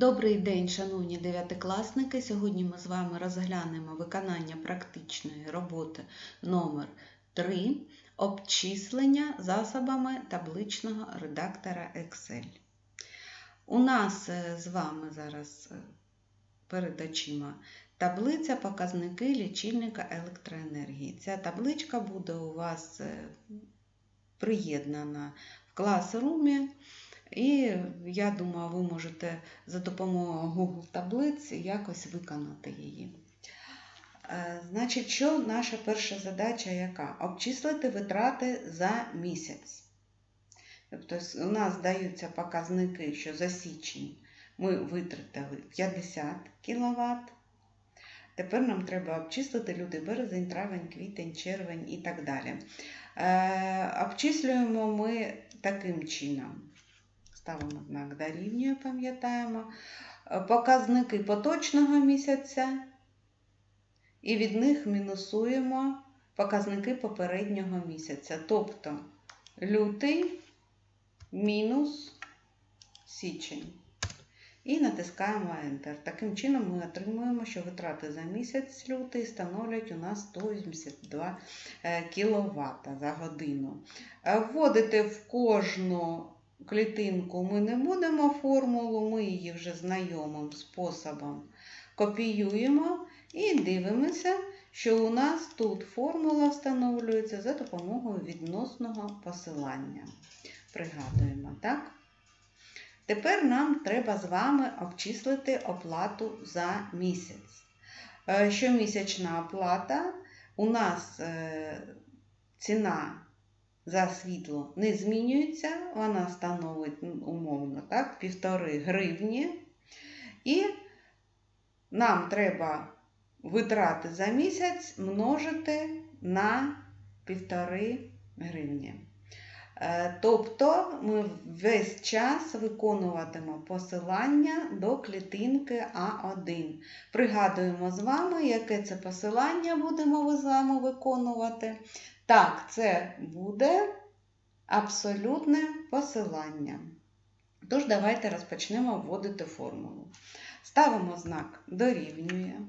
Добрий день, шановні дев'ятикласники. Сьогодні ми з вами розглянемо виконання практичної роботи номер 3 обчислення засобами табличного редактора Excel. У нас е, з вами зараз е, перед очима таблиця показники лічильника електроенергії. Ця табличка буде у вас е, приєднана в класрумі. І я думаю, ви можете за допомогою Google таблиць якось виконати її. Е, Значить, що наша перша задача яка? Обчислити витрати за місяць. Тобто у нас даються показники, що за січень ми витратили 50 кВт. Тепер нам треба обчислити люди березень, травень, квітень, червень і так далі. Е, Обчислюємо ми таким чином. Ставимо знак дорівнює, пам'ятаємо. Показники поточного місяця. І від них мінусуємо показники попереднього місяця. Тобто лютий мінус січень. І натискаємо Enter. Таким чином ми отримуємо, що витрати за місяць лютий становлять у нас 182 кВт за годину. Вводити в кожну клітинку ми не будемо формулу, ми її вже знайомим способом копіюємо і дивимося, що у нас тут формула встановлюється за допомогою відносного посилання. Пригадуємо, так? Тепер нам треба з вами обчислити оплату за місяць. Щомісячна оплата у нас е, ціна за світло не змінюється, вона становить умовно так, півтори гривні. І нам треба витрати за місяць множити на півтори гривні. Тобто ми весь час виконуватимо посилання до клітинки А1. Пригадуємо з вами, яке це посилання будемо з вами виконувати. Так, це буде абсолютне посилання. Тож, давайте розпочнемо вводити формулу. Ставимо знак дорівнює,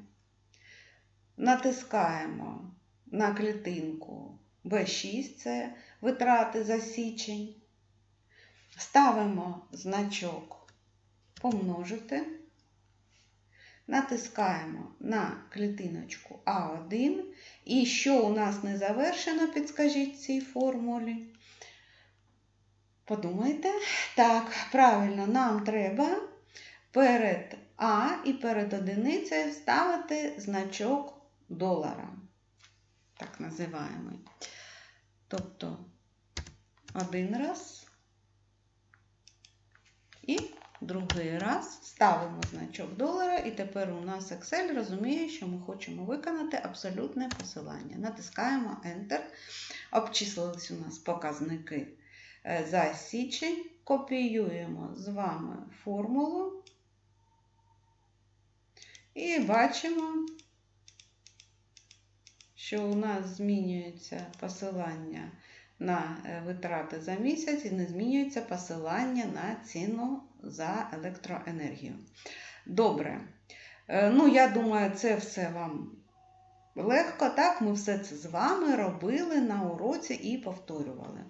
натискаємо на клітинку B6, це витрати за січень. Ставимо значок помножити, натискаємо на клітиночку А1. І що у нас не завершено, підскажіть цій формулі. Подумайте, так, правильно, нам треба перед А і перед одиницею ставити значок долара. Так називаємо. Тобто один раз і другий раз ставимо значок долара, і тепер у нас Excel розуміє, що ми хочемо виконати абсолютне посилання. Натискаємо Enter. Обчислились у нас показники за січень. Копіюємо з вами формулу і бачимо, що у нас змінюється посилання на витрати за місяць і не змінюється посилання на ціну за електроенергію. Добре. Ну, я думаю, це все вам легко. Так, ми все це з вами робили на уроці і повторювали.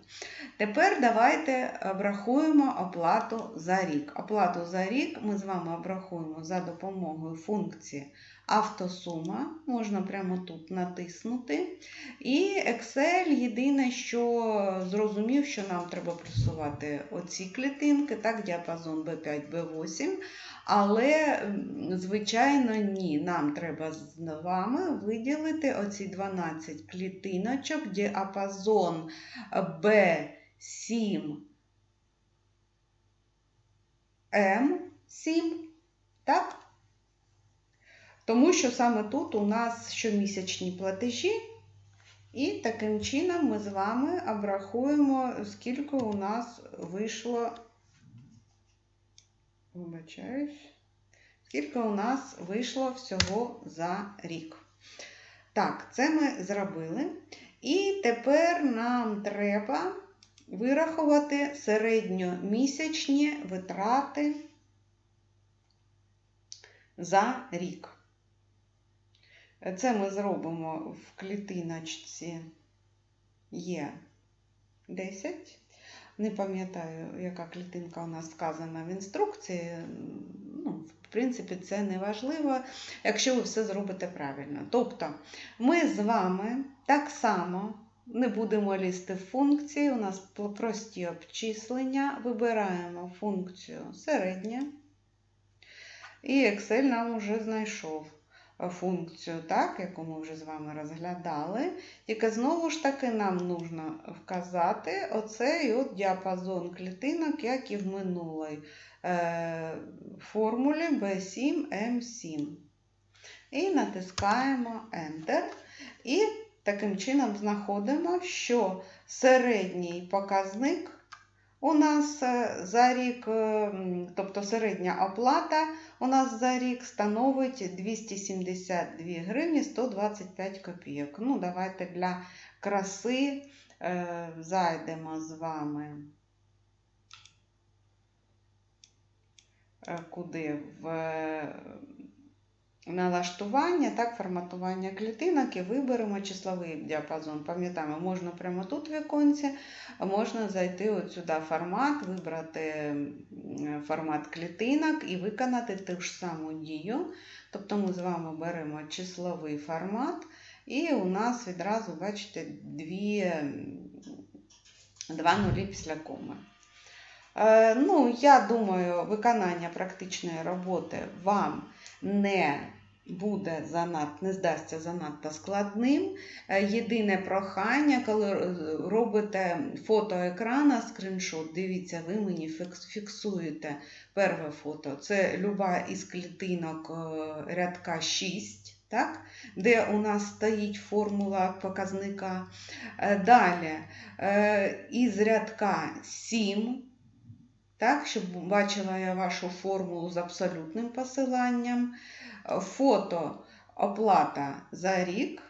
Тепер давайте обрахуємо оплату за рік. Оплату за рік ми з вами обрахуємо за допомогою функції автосума. Можна прямо тут натиснути. І Excel єдине, що зрозумів, що нам треба плюсувати оці клітинки, так, діапазон B5, B8. Але, звичайно, ні. Нам треба з вами виділити оці 12 клітиночок, діапазон B7 М7. Так? Тому що саме тут у нас щомісячні платежі, і таким чином ми з вами обрахуємо, скільки у нас вийшло. Вибачаюсь, скільки у нас вийшло всього за рік. Так, це ми зробили. І тепер нам треба вирахувати середньомісячні витрати за рік. Це ми зробимо в клітиночці Є 10. Не пам'ятаю, яка клітинка у нас вказана в інструкції. Ну, в принципі, це не важливо, якщо ви все зробите правильно. Тобто, ми з вами так само не будемо лізти в функції. У нас прості обчислення. Вибираємо функцію середня. І Excel нам вже знайшов функцію, так, яку ми вже з вами розглядали. Тільки знову ж таки нам потрібно вказати оцей от діапазон клітинок, як і в минулій е, формулі B7M7. І натискаємо Enter. І таким чином знаходимо, що середній показник у нас е, за рік, е, тобто середня оплата у нас за рік становить 272 гривні 125 копійок. Ну, давайте для краси е, зайдемо з вами. Куди? В налаштування, так, форматування клітинок і виберемо числовий діапазон. Пам'ятаємо, можна прямо тут в віконці, можна зайти от сюди формат, вибрати формат клітинок і виконати ту ж саму дію. Тобто ми з вами беремо числовий формат, і у нас відразу, бачите, дві, два нулі після коми. Е, ну, я думаю, виконання практичної роботи вам не буде занадто, не здасться занадто складним. Е, єдине прохання, коли робите фото екрана, скріншот, дивіться, ви мені фіксуєте перше фото. Це люба із клітинок е, рядка 6. Так? Де у нас стоїть формула показника. Далі із рядка 7 так, щоб бачила я вашу формулу з абсолютним посиланням. Фото оплата за рік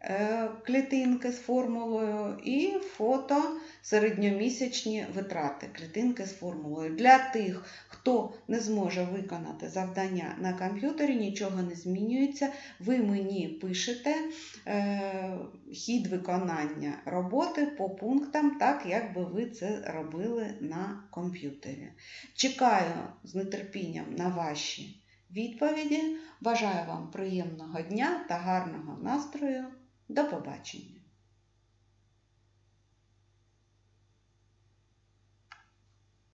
е, клітинки з формулою, і фото середньомісячні витрати клітинки з формулою. Для тих, хто не зможе виконати завдання на комп'ютері, нічого не змінюється. Ви мені пишете е, хід виконання роботи по пунктам, так як би ви це робили на комп'ютері. Чекаю з нетерпінням на ваші відповіді. Бажаю вам приємного дня та гарного настрою. До побачення!